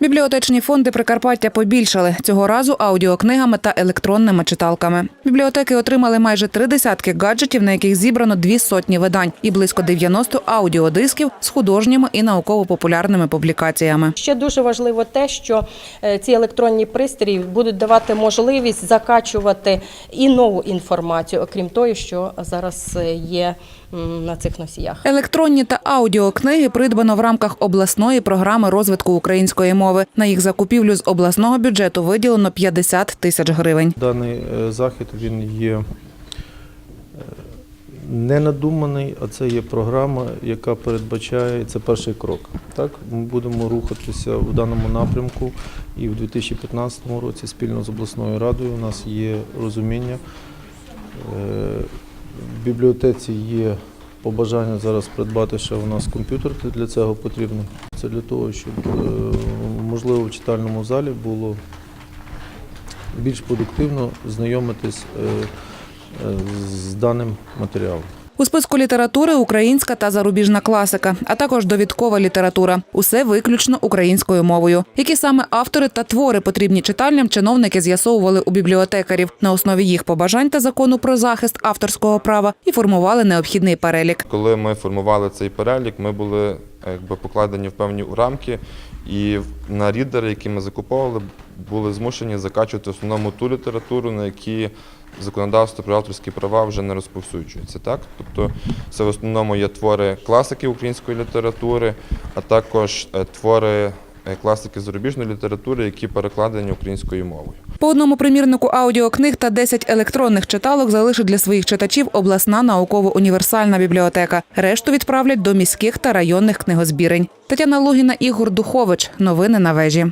Бібліотечні фонди Прикарпаття побільшали цього разу аудіокнигами та електронними читалками. Бібліотеки отримали майже три десятки гаджетів, на яких зібрано дві сотні видань, і близько 90 аудіодисків з художніми і науково-популярними публікаціями. Ще дуже важливо те, що е, ці електронні пристрої будуть давати можливість закачувати і нову інформацію, окрім тої, що зараз е, є на цих носіях. Електронні та аудіокниги придбано в рамках обласної програми розвитку української мови. На їх закупівлю з обласного бюджету виділено 50 тисяч гривень. Даний е, захід він є е, не надуманий, а це є програма, яка передбачає це перший крок. Так, ми будемо рухатися в даному напрямку, і в 2015 році спільно з обласною радою у нас є розуміння. Е, В бібліотеці є побажання зараз придбати ще у нас комп'ютер для цього потрібно. Це для того, щоб можливо в читальному залі було більш продуктивно знайомитись е, е, з даним матеріалом. У списку літератури українська та зарубіжна класика, а також довідкова література. Усе виключно українською мовою. Які саме автори та твори потрібні читальням, чиновники з'ясовували у бібліотекарів на основі їх побажань та закону про захист авторського права і формували необхідний перелік. Коли ми формували цей перелік, ми були якби покладені в певні рамки, і на рідери, які ми закуповували, були змушені закачувати в основному ту літературу, на які законодавство про авторські права вже не розповсюджується. Так? Тобто це в основному є твори класики української літератури, а також е, твори е, класики зарубіжної літератури, які перекладені українською мовою. По одному примірнику аудіокниг та 10 електронних читалок залишить для своїх читачів обласна науково-універсальна бібліотека. Решту відправлять до міських та районних книгозбірень. Тетяна Лугіна, Ігор Духович. Новини на вежі.